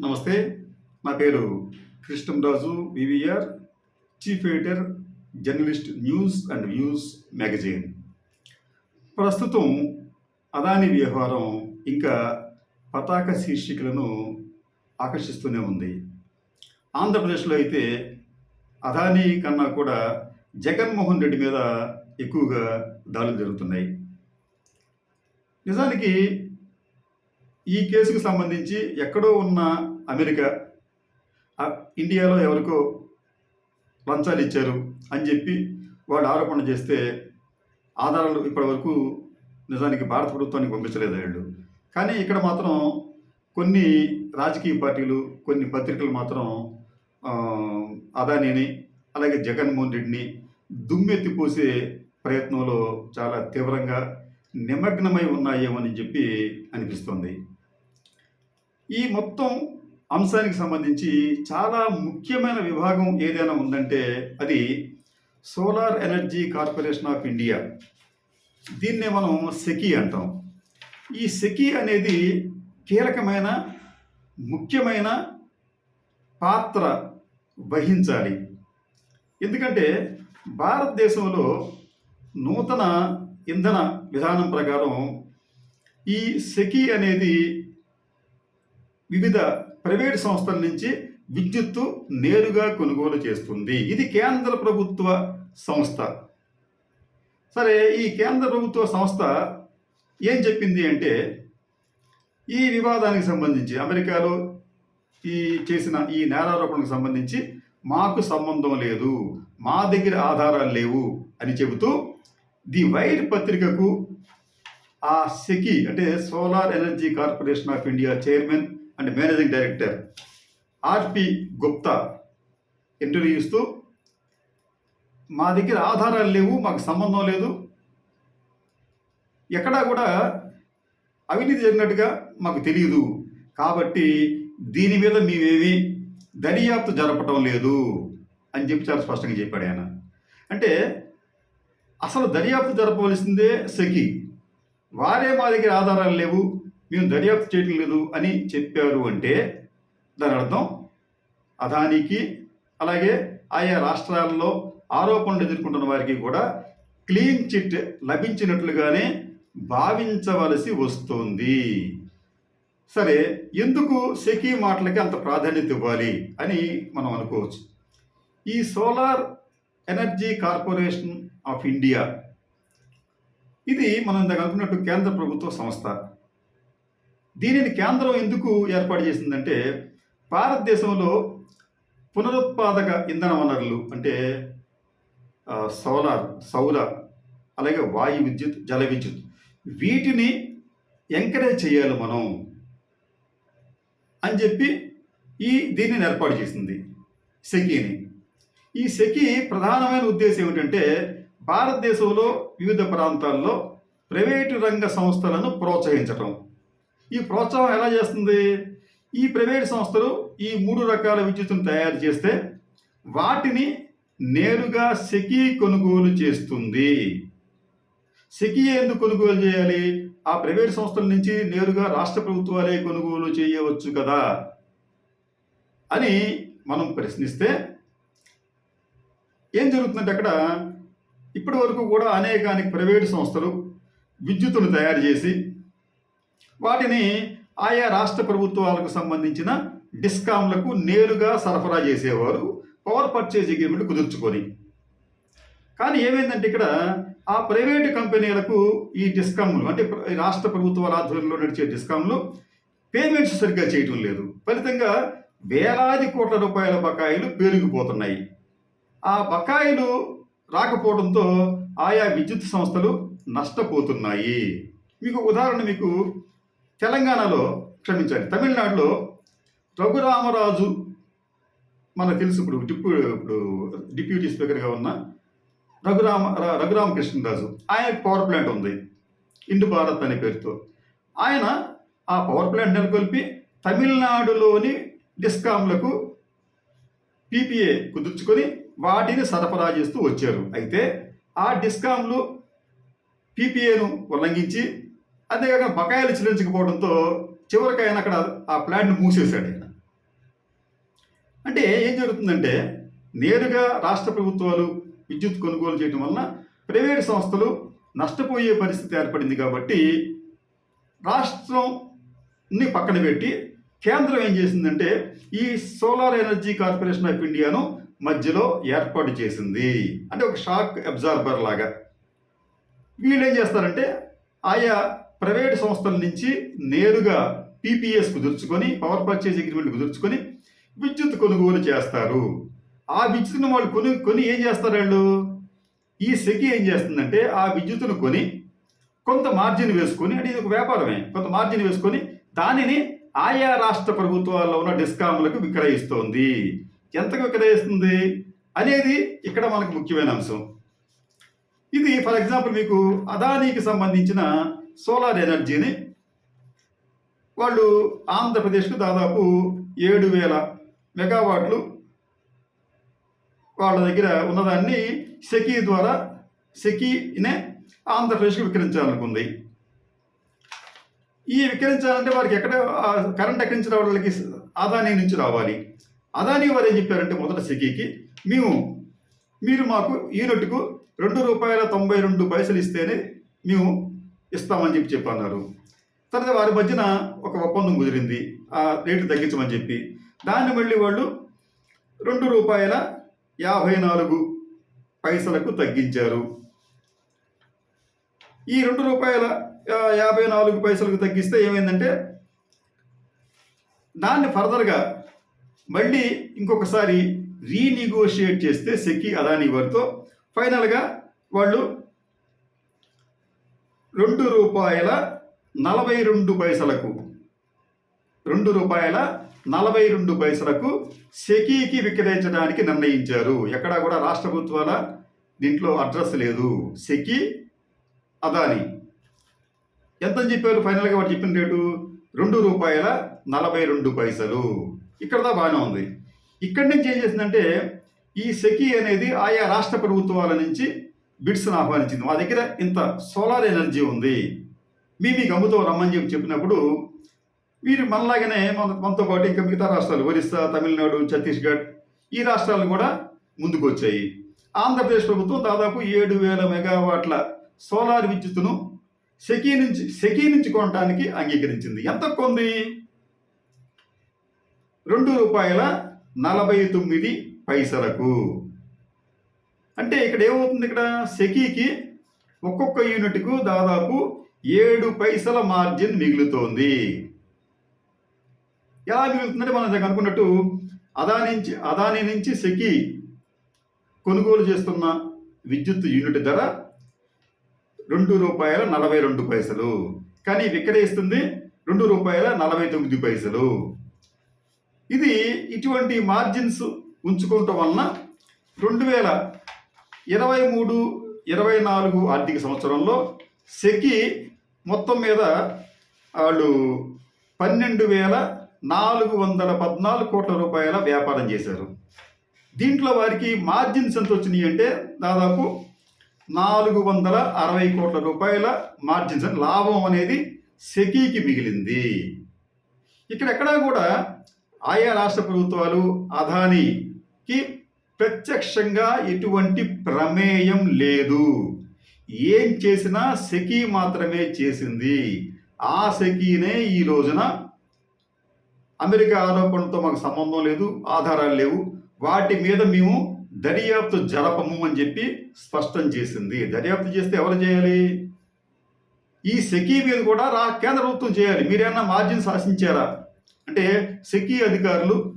నమస్తే నా పేరు Krishnamraju VVR chief editor journalist news and views magazine. ప్రస్తుతం అదాని వ్యవహారం ఇంకా పతాక శీర్షికలను ఆకర్షిస్తూనే ఉంది. ఆంధ్రప్రదేశ్లో అయితే అదానీ కన్నా కూడా జగన్మోహన్ రెడ్డి మీద ఎక్కువగా దాడులు జరుగుతున్నాయి. నిజానికి ఈ కేసుకు సంబంధించి ఎక్కడో ఉన్న అమెరికా ఇండియాలో ఎవరికో లంచాలు ఇచ్చారు అని చెప్పి వాళ్ళు ఆరోపణ చేస్తే ఆధారాలు ఇప్పటివరకు నిజానికి భారత ప్రభుత్వానికి పంపించలేదు వీళ్ళు. కానీ ఇక్కడ మాత్రం కొన్ని రాజకీయ పార్టీలు కొన్ని పత్రికలు మాత్రం అదానీని అలాగే జగన్మోహన్ రెడ్డిని దుమ్మెత్తిపోసే ప్రయత్నంలో చాలా తీవ్రంగా నిమగ్నమై ఉన్నాయేమని చెప్పి అనిపిస్తుంది. ఈ మొత్తం అంశానికి సంబంధించి చాలా ముఖ్యమైన విభాగం ఏదైనా ఉందంటే అది solar energy corporation of India. దీన్నే మనం సెకి అంటాం. ఈ సెకి అనేది కీలకమైన ముఖ్యమైన పాత్ర వహించాలి. ఎందుకంటే భారతదేశంలో నూతన ఇంధన విధానం ప్రకారం ఈ సెకి అనేది వివిధ ప్రైవేట్ సంస్థల నుంచి విద్యుత్తు నేరుగా కొనుగోలు చేస్తుంది. ఇది కేంద్ర ప్రభుత్వ సంస్థ. సరే ఈ కేంద్ర ప్రభుత్వ సంస్థ ఏం చెప్పింది అంటే ఈ వివాదానికి సంబంధించి అమెరికాలో ఈ చేసిన ఈ నేరారోపణకు సంబంధించి మాకు సంబంధం లేదు మా దగ్గర ఆధారాలు లేవు అని చెబుతూ ది వైర్ పత్రికకు ఆ సెకి అంటే solar energy corporation of India chairman and managing director R P Gupta interview ఇస్తూ మా దగ్గర ఆధారాలు లేవు మాకు సంబంధం లేదు. ఎక్కడా కూడా అవినీతి జరిగినట్టుగా మాకు తెలియదు. కాబట్టి దీని మీద మేమేమి దర్యాప్తు జరపటం లేదు. అని చెప్పి చాలా స్పష్టంగా చెప్పాడు ఆయన. అంటే అసలు దర్యాప్తు జరపవలసిందే సెకి వారే మా దగ్గర ఆధారాలు లేవు మేము దర్యాప్తు చేయటం లేదు అని చెప్పారు అంటే దాని అర్థం అదానికి అలాగే ఆయా రాష్ట్రాల్లో ఆరోపణలు ఎదుర్కొంటున్న వారికి కూడా క్లీన్ చిట్ లభించినట్లుగానే భావించవలసి వస్తుంది. సరే ఎందుకు సెకీ మాటలకి అంత ప్రాధాన్యత ఇవ్వాలి అని మనం అనుకోవచ్చు. ఈ solar energy corporation of India ఇది మనం ఇందాక అనుకున్నట్టు కేంద్ర ప్రభుత్వ సంస్థ. దీనిని కేంద్రం ఎందుకు ఏర్పాటు చేసిందంటే భారతదేశంలో పునరుత్పాదక ఇంధన వనరులు అంటే సోలార్ సౌర అలాగే వాయు విద్యుత్ జల విద్యుత్ వీటిని ఎంకరేజ్ చేయాలి మనం అని చెప్పి ఈ దీనిని ఏర్పాటు చేసింది సెకీని. ఈ సెకీ ప్రధానమైన ఉద్దేశం ఏమిటంటే భారతదేశంలో వివిధ ప్రాంతాల్లో ప్రైవేటు రంగ సంస్థలను ప్రోత్సహించటం. ఈ ప్రోత్సాహం ఎలా చేస్తుంది? ఈ ప్రైవేట్ సంస్థలు ఈ మూడు రకాల విద్యుత్తును తయారు చేస్తే వాటిని నేరుగా సెకీ కొనుగోలు చేస్తుంది. సెకీ ఎందుకు కొనుగోలు చేయాలి? ఆ ప్రైవేట్ సంస్థల నుంచి నేరుగా రాష్ట్ర ప్రభుత్వాలే కొనుగోలు చేయవచ్చు కదా? అని మనం ప్రశ్నిస్తే ఏం జరుగుతుందంటే అక్కడ ఇప్పటి వరకు కూడా అనేకానికి ప్రైవేటు సంస్థలు విద్యుత్తును తయారు చేసి వాటిని ఆయా రాష్ట్ర ప్రభుత్వాలకు సంబంధించిన డిస్కామ్లకు నేరుగా సరఫరా చేసేవారు పవర్ పర్చేజ్ అగ్రిమెంట్ కుదుర్చుకొని. కానీ ఏమైందంటే ఇక్కడ ఆ ప్రైవేటు కంపెనీలకు ఈ డిస్కామ్లు అంటే రాష్ట్ర ప్రభుత్వాల ఆధ్వర్యంలో నడిచే డిస్కామ్లు పేమెంట్స్ సరిగ్గా చేయటం లేదు. ఫలితంగా వేలాది కోట్ల రూపాయల బకాయిలు పెరిగిపోతున్నాయి. ఆ బకాయిలు రాకపోవడంతో ఆయా విద్యుత్ సంస్థలు నష్టపోతున్నాయి. మీకు ఉదాహరణ మీకు తెలంగాణలో క్షమించాలి తమిళనాడులో రఘురామరాజు మనకు తెలుసు ఇప్పుడు డిప్యూ ఇప్పుడు డిప్యూటీ స్పీకర్గా ఉన్న రఘురామ రఘురామకృష్ణరాజు. ఆయన పవర్ ప్లాంట్ ఉంది ఇండు భారత్ అనే పేరుతో. ఆయన ఆ పవర్ ప్లాంట్ నెలకొల్పి తమిళనాడులోని డిస్కామ్లకు పీపీఏ కుదుర్చుకొని వాటిని సరఫరా చేస్తూ వచ్చారు. అయితే ఆ డిస్కామ్లు పీపీఏను ఉల్లంఘించి అంతేకాక బకాయిలు చెల్లించకపోవడంతో చివరికి ఆయన అక్కడ ఆ ప్లాంట్ని మూసేశాడు ఆయన. అంటే ఏం జరుగుతుందంటే నేరుగా రాష్ట్ర ప్రభుత్వాలు విద్యుత్ కొనుగోలు చేయడం వలన ప్రైవేట్ సంస్థలు నష్టపోయే పరిస్థితి ఏర్పడింది కాబట్టి రాష్ట్రంని పక్కన పెట్టి కేంద్రం ఏం చేసిందంటే ఈ సోలార్ ఎనర్జీ కార్పొరేషన్ ఆఫ్ ఇండియాను మధ్యలో ఏర్పాటు చేసింది. అంటే ఒక షాక్ అబ్జార్బర్ లాగా. వీళ్ళు ఏం చేస్తారంటే ఆయా ప్రైవేట్ సంస్థల నుంచి నేరుగా పీపీఎస్ కుదుర్చుకొని పవర్ పర్చేజ్ అగ్రిమెంట్ కుదుర్చుకొని విద్యుత్ కొనుగోలు చేస్తారు. ఆ విద్యుత్తును వాళ్ళు కొని కొని ఏం చేస్తారు వాళ్ళు? ఈ సెకి ఏం చేస్తుందంటే ఆ విద్యుత్తును కొని కొంత మార్జిన్ వేసుకొని అంటే ఇది ఒక వ్యాపారమే కొంత మార్జిన్ వేసుకొని దానిని ఆయా రాష్ట్ర ప్రభుత్వాల్లో ఉన్న డిస్కామ్లకు విక్రయిస్తోంది. ఎంతకు విక్రయిస్తుంది? అనేది ఇక్కడ మనకు ముఖ్యమైన అంశం. ఇది ఫర్ ఎగ్జాంపుల్ మీకు అదానీకి సంబంధించిన సోలార్ ఎనర్జీని వాళ్ళు ఆంధ్రప్రదేశ్కు దాదాపు ఏడు వేల మెగావాట్లు వాళ్ళ దగ్గర ఉన్నదాన్ని సెకీ ద్వారా సెకీనే ఆంధ్రప్రదేశ్కి విక్రయించాలనుకుంది. ఈ విక్రయించాలంటే వారికి ఎక్కడ కరెంట్ ఎక్కడి నుంచి రావడానికి అదానీ నుంచి రావాలి. అదానీ వారు ఏం చెప్పారంటే మొదట సెకీకి మేము మీరు మాకు యూనిట్కు రెండు రూపాయల తొంభై రెండు పైసలు ఇస్తేనే మేము ఇస్తామని చెప్పి చెప్పన్నారు. తర్వాత వారి మధ్యన ఒక ఒప్పందం కుదిరింది. ఆ రేటు తగ్గించమని చెప్పి. దాన్ని మళ్ళీ వాళ్ళు రెండు రూపాయల యాభై నాలుగు పైసలకు తగ్గించారు. ఈ రెండు రూపాయల యాభై నాలుగు పైసలకు తగ్గిస్తే ఏమైందంటే దాన్ని ఫర్దర్గా మళ్ళీ ఇంకొకసారి రీనిగోషియేట్ చేస్తే సెకి అదాని వారితో ఫైనల్గా వాళ్ళు రెండు రూపాయల నలభై రెండు పైసలకు. రెండు రూపాయల నలభై రెండు పైసలకు సెకీకి విక్రయించడానికి నిర్ణయించారు. ఎక్కడా కూడా రాష్ట్ర ప్రభుత్వాల దీంట్లో అడ్రస్ లేదు. సెకీ అదాని. ఎంత చెప్పారు? ఫైనల్గా వాడు చెప్పిన రేటు? రెండు రూపాయల నలభై రెండు పైసలు. ఇక్కడ దా బాగానే ఉంది. ఇక్కడి నుంచి ఏం చేసిందంటే ఈ సెకీ అనేది ఆయా రాష్ట్ర ప్రభుత్వాల నుంచి బిడ్స్ను ఆహ్వానించింది. మా దగ్గర ఇంత సోలార్ ఎనర్జీ ఉంది. మీ మీకు అమ్ముతో రమ్మని చెప్పి చెప్పినప్పుడు వీరు మనలాగానే మన మనతో పాటు ఇంకా మిగతా రాష్ట్రాలు ఒరిస్సా తమిళనాడు ఛత్తీస్గఢ్ ఈ రాష్ట్రాలు కూడా ముందుకు వచ్చాయి ఆంధ్రప్రదేశ్ ప్రభుత్వం దాదాపు ఏడు వేల మెగావాట్ల సోలార్ విద్యుత్తును సెకీ నుంచి సెకీ నుంచి కొనడానికి అంగీకరించింది. ఎంత కొంది? రెండు రూపాయల నలభై తొమ్మిది పైసలకు. అంటే ఇక్కడ ఏమవుతుంది ఇక్కడ? సెకీకి ఒక్కొక్క యూనిట్కు దాదాపు ఏడు పైసల మార్జిన్ మిగులుతోంది. ఎలా మిగులుతుందంటే మనం ఇందాక అనుకున్నట్టు అదాని నుంచి అదాని నుంచి సెకి కొనుగోలు చేస్తున్న విద్యుత్ యూనిట్ ధర రెండు రూపాయల నలభై రెండు పైసలు. కానీ విక్రయిస్తుంది రెండు రూపాయల నలభై తొమ్మిది పైసలు. ఇది ఇటువంటి మార్జిన్స్ ఉంచుకోవటం వలన రెండు వేల ఇరవై మూడు ఇరవై నాలుగు ఆర్థిక సంవత్సరంలో సెకి మొత్తం మీద వాళ్ళు పన్నెండు వేల నాలుగు వందల పద్నాలుగు కోట్ల రూపాయల వ్యాపారం చేశారు. దీంట్లో వారికి మార్జిన్స్ ఎంత వచ్చినాయి అంటే దాదాపు నాలుగు వందల అరవై కోట్ల రూపాయల మార్జిన్స్ లాభం అనేది సెకీకి మిగిలింది. ఇక్కడ ఎక్కడా కూడా ఆయా రాష్ట్ర ప్రభుత్వాలు అదానికి ప్రత్యక్షంగా ఎటువంటి ప్రమేయం లేదు. ఏం చేసినా సఖీ మాత్రమే చేసింది. ఆ సఖీనే ఈ రోజున అమెరికా ఆరోపణతో మాకు సంబంధం లేదు ఆధారాలు లేవు. వాటి మీద మేము దర్యాప్తు జరపము అని చెప్పి స్పష్టం చేసింది. దర్యాప్తు చేస్తే ఎవరు చేయాలి? ఈ సెకీ మీద కూడా రా కేంద్ర ప్రభుత్వం చేయాలి. మీరేమన్నా మార్జిన్ శాసించారా అంటే సెకీ అధికారులు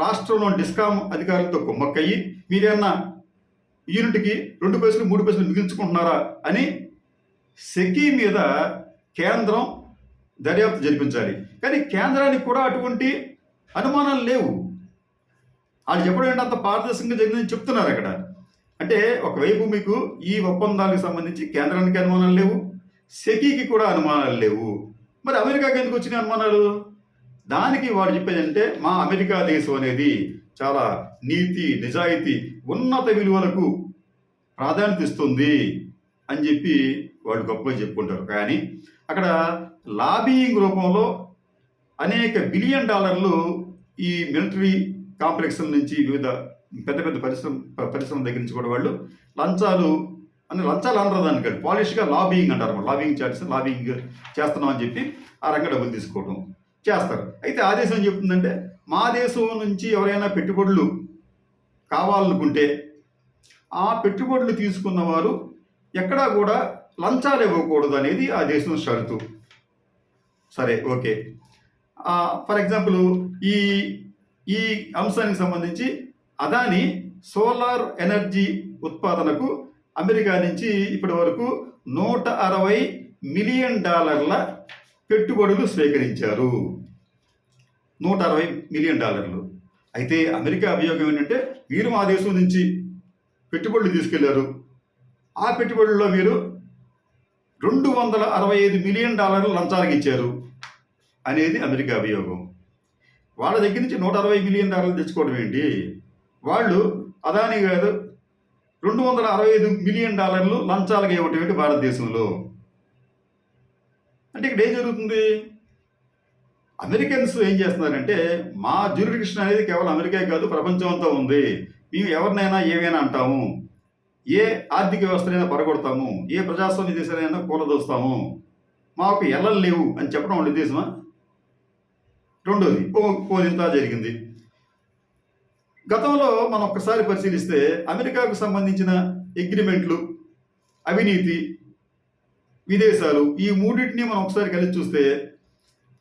రాష్ట్రంలో డిస్కాం అధికారులతో కుమ్మక్కయ్యి మీరేమన్నా యూనిట్కి రెండు పైసలు మూడు పైసలు మిగిల్చుకుంటున్నారా అని సెకీ మీద కేంద్రం దర్యాప్తు జరిపించాలి. కానీ కేంద్రానికి కూడా అటువంటి అనుమానాలు లేవు. వాళ్ళు చెప్పడం ఏంటంత అంత పారదర్శకంగా జరిగిందని చెప్తున్నారు అక్కడ. అంటే ఒకవైపు మీకు ఈ ఒప్పందాలకు సంబంధించి కేంద్రానికి అనుమానాలు లేవు సెకీకి కూడా అనుమానాలు లేవు. మరి అమెరికాకి ఎందుకు వచ్చిన అనుమానాలు? దానికి వాడు చెప్పేది అంటే మా అమెరికా దేశం అనేది చాలా నీతి నిజాయితీ ఉన్నత విలువలకు ప్రాధాన్యత ఇస్తుంది అని చెప్పి వాళ్ళు గొప్పగా చెప్పుకుంటారు. కానీ అక్కడ లాబీయింగ్ రూపంలో అనేక బిలియన్ డాలర్లు ఈ మిలిటరీ కాంప్లెక్స్ల నుంచి వివిధ పెద్ద పెద్ద పరిశ్రమ పరిశ్రమ దగ్గర నుంచి కూడా వాళ్ళు లంచాలు అని లంచాలు అనరు దానికి పాలిష్గా లాబీయింగ్ అంటారు లాబింగ్ చార్జెస్ లాబింగ్ చేస్తున్నాం అని చెప్పి ఆ రంగ డబ్బులు తీసుకోవడం చేస్తారు. అయితే ఆదేశం ఏం చెప్తుందంటే మా దేశం నుంచి ఎవరైనా పెట్టుబడులు కావాలనుకుంటే ఆ పెట్టుబడులు తీసుకున్న వారు ఎక్కడా కూడా లంచాలు ఇవ్వకూడదు అనేది ఆ దేశం షరతు. సరే ఓకే. ఫర్ ఎగ్జాంపుల్ ఈ ఈ అంశానికి సంబంధించి అదాని సోలార్ ఎనర్జీ ఉత్పాదనకు అమెరికా నుంచి ఇప్పటి వరకు నూట అరవై మిలియన్ డాలర్ల పెట్టుబడులు స్వీకరించారు. నూట అరవై మిలియన్ డాలర్లు. అయితే అమెరికా అభియోగం ఏంటంటే మీరు మా దేశం నుంచి పెట్టుబడులు తీసుకెళ్ళారు. ఆ పెట్టుబడుల్లో మీరు రెండు వందల అరవై ఐదు మిలియన్ డాలర్లు లంచాలకు ఇచ్చారు అనేది అమెరికా అభియోగం. వాళ్ళ దగ్గర నుంచి నూట అరవై మిలియన్ డాలర్లు తెచ్చుకోవడం ఏంటి? వాళ్ళు అదాని గారు రెండు వందల అరవై ఐదు మిలియన్ డాలర్లు లంచాలకు ఇవ్వటం ఏంటి భారతదేశంలో? అంటే ఇక్కడ ఏం జరుగుతుంది? అమెరికన్స్ ఏం చేస్తున్నారంటే మా జ్యూరిడిక్షన్ అనేది కేవలం అమెరికా కాదు ప్రపంచం అంతా ఉంది. మేము ఎవరినైనా ఏవైనా అంటాము? ఏ ఆర్థిక వ్యవస్థనైనా పడగొడతాము? ఏ ప్రజాస్వామ్య దేశాలైనా కూలదోస్తాము? మాకు ఎల్లలు లేవు అని చెప్పడం వాళ్ళ ఉద్దేశమా? రెండోది పో పోలింత జరిగింది. గతంలో మనం ఒక్కసారి పరిశీలిస్తే అమెరికాకు సంబంధించిన అగ్రిమెంట్లు అవినీతి విదేశాలు ఈ మూడింటిని మనం ఒకసారి కలిసి చూస్తే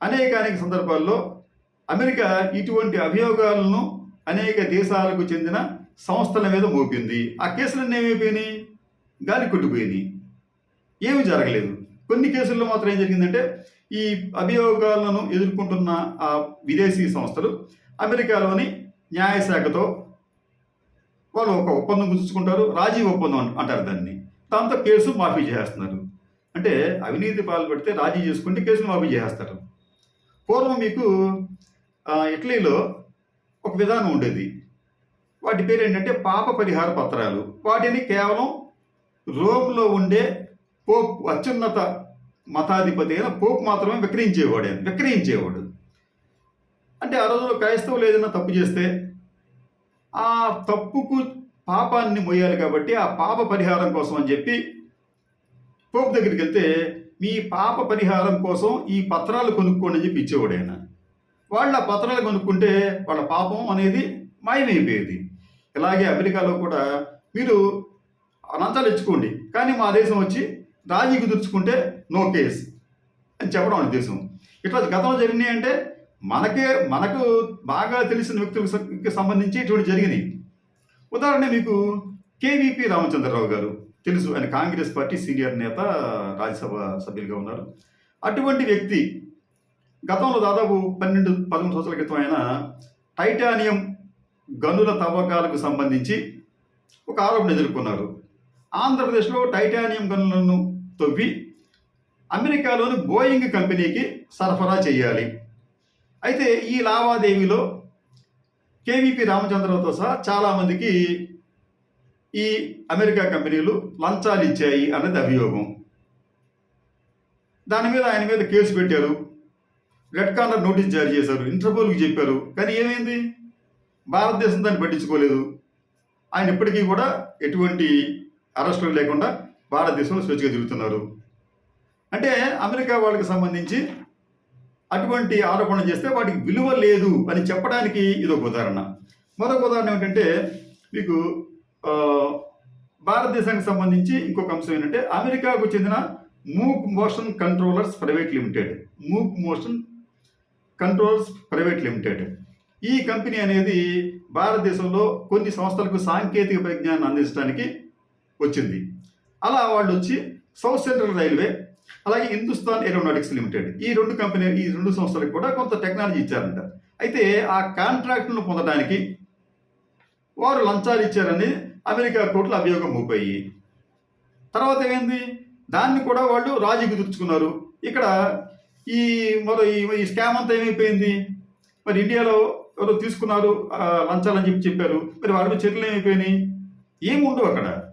అనేక అనేక సందర్భాల్లో అమెరికా ఇటువంటి అభియోగాలను అనేక దేశాలకు చెందిన సంస్థల మీద మోపింది. ఆ కేసులన్నీ ఏమైపోయినాయి? గాలి కొట్టిపోయినాయి ఏమీ జరగలేదు. కొన్ని కేసుల్లో మాత్రం ఏం జరిగిందంటే ఈ అభియోగాలను ఎదుర్కొంటున్న ఆ విదేశీ సంస్థలు అమెరికాలోని న్యాయశాఖతో వాళ్ళు ఒక ఒప్పందం కుదుర్చుకుంటారు రాజీవ్ ఒప్పందం అంటారు దాన్ని. దాంతో కేసు మాఫీ చేస్తున్నారు. అంటే అవినీతి పాల్పడితే రాజీ చేసుకుంటే కేసులు మాఫీ చేస్తారు పూర్వం మీకు ఇటలీలో ఒక విధానం ఉండేది. వాటి పేరు ఏంటంటే పాప పరిహార పత్రాలు. వాటిని కేవలం రోమ్లో ఉండే పోప్ అత్యున్నత మతాధిపతి అయిన పోప్ మాత్రమే విక్రయించేవాడు ఆయన. విక్రయించేవాడు. అంటే ఆ రోజుల్లో క్రైస్తవులు ఏదైనా తప్పు చేస్తే ఆ తప్పుకు పాపాన్ని మొయ్యాలి కాబట్టి ఆ పాప పరిహారం కోసం అని చెప్పి పోపు దగ్గరికి వెళ్తే మీ పాప పరిహారం కోసం ఈ పత్రాలు కొనుక్కోండి అని చెప్పి ఇచ్చేవాడు ఆయన. వాళ్ళు ఆ పత్రాలు కొనుక్కుంటే వాళ్ళ పాపం అనేది మాయమైపోయేది. ఇలాగే అమెరికాలో కూడా మీరు అనంతాలు ఇచ్చుకోండి కానీ మా దేశం వచ్చి రాజీ కుదుర్చుకుంటే నో కేస్ అని చెప్పడం ఉద్దేశం. దేశం ఇట్లా గతంలో జరిగినాయి అంటే మనకే మనకు బాగా తెలిసిన వ్యక్తులకు సంబంధించి ఇటువంటి జరిగినాయి. ఉదాహరణ మీకు కేవీపీ రామచంద్రరావు గారు. తెలుసు. ఆయన కాంగ్రెస్ పార్టీ సీనియర్ నేత రాజ్యసభ సభ్యులుగా ఉన్నారు. అటువంటి వ్యక్తి గతంలో దాదాపు పన్నెండు పదమూడు సంవత్సరాల క్రితం ఆయన టైటానియం గనుల తవ్వకాలకు సంబంధించి ఒక ఆరోపణ ఎదుర్కొన్నారు. ఆంధ్రప్రదేశ్లో టైటానియం గనులను తవ్వి అమెరికాలోని బోయింగ్ కంపెనీకి సరఫరా చేయాలి. అయితే ఈ లావాదేవీలో కేవీపీ రామచంద్రరావుతో సహా చాలామందికి ఈ అమెరికా కంపెనీలు లంచాలు ఇచ్చాయి అన్నది అభియోగం. దాని మీద ఆయన మీద కేసు పెట్టారు. రెడ్ కార్నర్ నోటీస్ జారీ చేశారు. ఇంటర్పోల్కి చెప్పారు. కానీ ఏమైంది? భారతదేశం దాన్ని పట్టించుకోలేదు. ఆయన ఇప్పటికీ కూడా ఎటువంటి అరెస్టులు లేకుండా భారతదేశంలో స్వేచ్ఛగా తిరుగుతున్నారు. అంటే అమెరికా వాళ్ళకి సంబంధించి అటువంటి ఆరోపణ చేస్తే వాటికి విలువ లేదు అని చెప్పడానికి ఇది ఒక ఉదాహరణ. మరొక ఉదాహరణ ఏంటంటే మీకు భారతదేశానికి సంబంధించి ఇంకొక అంశం ఏంటంటే అమెరికాకు చెందిన Mook motion controllers private limited. Mook motion controls private limited. ఈ కంపెనీ అనేది భారతదేశంలో కొన్ని సంస్థలకు సాంకేతిక పరిజ్ఞానం అందించడానికి వచ్చింది. అలా వాళ్ళు వచ్చి సౌత్ సెంట్రల్ రైల్వే అలాగే హిందుస్థాన్ ఏరోనాటిక్స్ లిమిటెడ్ ఈ రెండు కంపెనీ ఈ రెండు సంస్థలకు కూడా కొంత టెక్నాలజీ ఇచ్చారంట. అయితే ఆ కాంట్రాక్టులను పొందడానికి వారు లంచాలు ఇచ్చారని అమెరికా కోర్టులో అభియోగం మోపాయి. తర్వాత ఏమైంది దాన్ని కూడా వాళ్ళు రాజీ కుదుర్చుకున్నారు ఇక్కడ ఈ మరో ఈ స్కామ్ అంతా ఏమైపోయింది? మరి ఇండియాలో ఎవరో తీసుకున్నారు లంచాలని చెప్పి చెప్పారు. మరి వాళ్ళ చర్యలు ఏమైపోయినాయి? ఏమి ఉండవు అక్కడ.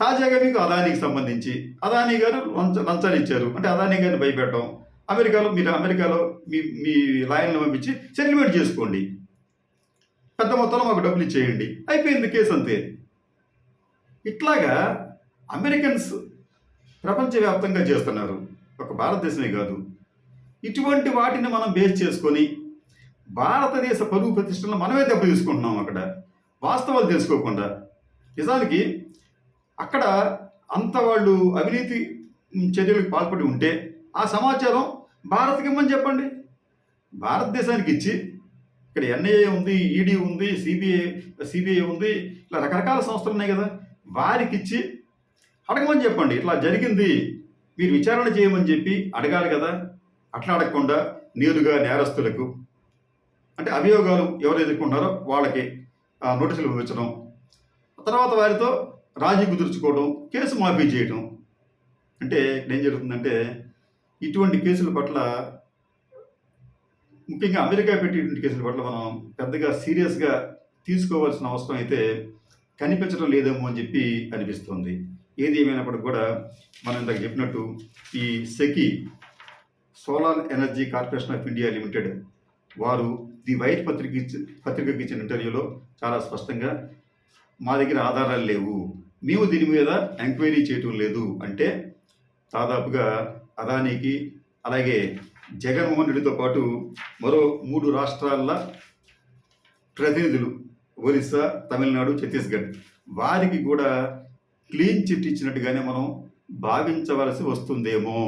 తాజాగా మీకు అదానికి సంబంధించి. అదానీ గారు లంచ లంచాలు ఇచ్చారు. అంటే అదానీ గారిని భయపెట్టడం. అమెరికాలో మీరు అమెరికాలో మీ మీ లాయర్లను పంపించి సెటిల్మెంట్ చేసుకోండి. పెద్ద మొత్తంలో మాకు డబ్బులు ఇచ్చేయండి. అయిపోయింది కేసు అంతే. ఇట్లాగా అమెరికన్స్ ప్రపంచవ్యాప్తంగా చేస్తున్నారు. ఒక భారతదేశమే కాదు. ఇటువంటి వాటిని మనం బేస్ చేసుకొని భారతదేశ పరువు ప్రతిష్టలను మనమే దెబ్బ తీసుకుంటున్నాం అక్కడ. వాస్తవాలు తెలుసుకోకుండా. నిజానికి అక్కడ అంత వాళ్ళు అవినీతి చర్యలకు పాల్పడి ఉంటే ఆ సమాచారం భారత్కి ఇమ్మని చెప్పండి. భారతదేశానికి ఇచ్చి ఇక్కడ ఎన్ఐఏ ఉంది ఈడీ ఉంది సిబిఐ సిబిఐ ఉంది ఇలా రకరకాల సంస్థలు ఉన్నాయి కదా. వారికి ఇచ్చి అడగమని చెప్పండి. ఇట్లా జరిగింది మీరు విచారణ చేయమని చెప్పి అడగాలి కదా. అట్లా అడగకుండా నేరుగా నేరస్తులకు అంటే అభియోగాలు ఎవరు ఎదుర్కొంటారో వాళ్ళకి నోటీసులు పంపించడం తర్వాత వారితో రాజీ కుదుర్చుకోవడం కేసు మాఫీ చేయడం అంటే ఇక్కడ ఏం జరుగుతుందంటే ఇటువంటి కేసుల పట్ల ముఖ్యంగా అమెరికా పెట్టేటువంటి కేసుల పట్ల మనం పెద్దగా సీరియస్గా తీసుకోవాల్సిన అవసరం అయితే కనిపించడం లేదేమో అని చెప్పి అనిపిస్తుంది. ఏది ఏమైనప్పటికీ కూడా మనం ఇందాక చెప్పినట్టు ఈ SECI solar energy corporation of India limited వారు ది వైట్ పత్రిక ఇచ్చి పత్రికకి ఇచ్చిన ఇంటర్వ్యూలో చాలా స్పష్టంగా మా దగ్గర ఆధారాలు లేవు. మేము దీని మీద ఎంక్వైరీ చేయటం లేదు. అంటే దాదాపుగా అదానీకి అలాగే జగన్మోహన్ రెడ్డితో పాటు మరో మూడు రాష్ట్రాల ప్రతినిధులు ఒరిస్సా తమిళనాడు ఛత్తీస్గఢ్. వారికి కూడా క్లీన్ చిట్ ఇచ్చినట్టుగానే మనం భావించవలసి వస్తుందేమో.